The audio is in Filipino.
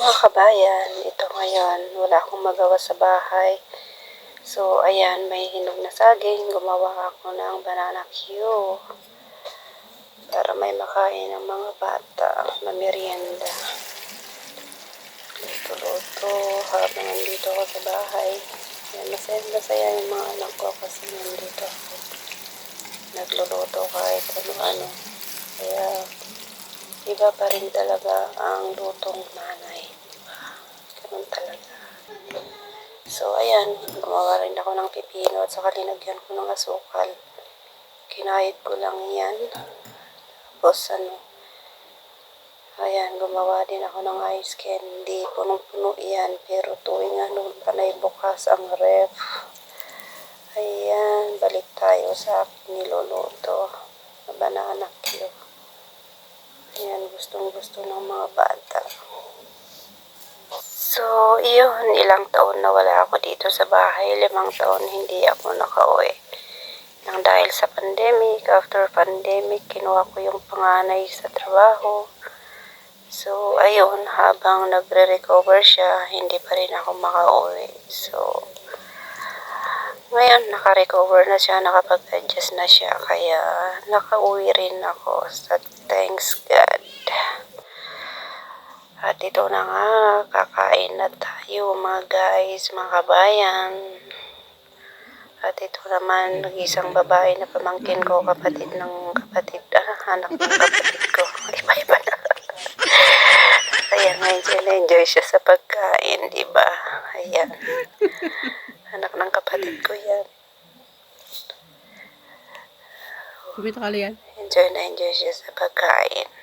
mga kabayan, ito ngayon, wala akong magawa sa bahay. So, ayan, may hinog na saging. Gumawa ako ng banana Q. Para may makain ng mga bata, mamerienda. Luto-luto habang nandito ako sa bahay. Ayan, masaya, masaya yung mga anak ko kasi nandito ako. Nagluluto kahit ano-ano. Iba pa rin talaga ang lutong nanay. Ganun talaga. So, ayan, gumawa rin ako ng pipino at saka linagyan ko ng asukal. Kinahit ko lang yan. Tapos, ano, ayan, gumawa din ako ng ice candy. Punong-puno yan, pero tuwing ano, panay bukas ang ref. Ayan, balik tayo sa aking niluluto na banana. Ayan, gustong-gusto ng mga bata. So, iyon, ilang taon na wala ako dito sa bahay. Limang taon hindi ako nakauwi. Nang dahil sa pandemic, after pandemic, kinuha ko yung panganay sa trabaho. So, ayun, habang nagre-recover siya, hindi pa rin ako makauwi. So, ngayon, naka-recover na siya, nakapag-adjust na siya, kaya nakauwi rin ako sa thanks God. At ito na nga, kakain na tayo mga guys, mga kabayan. At ito naman, nag-isang babae na pamangkin ko, kapatid ng kapatid, ah, anak ng kapatid ko. Iba-iba na. Ayan, na enjoy siya sa pagkain, di ba? Ayan. Anak ng kapatid ko yan. Kumita ka yan. Enjoy na enjoy siya sa pagkain.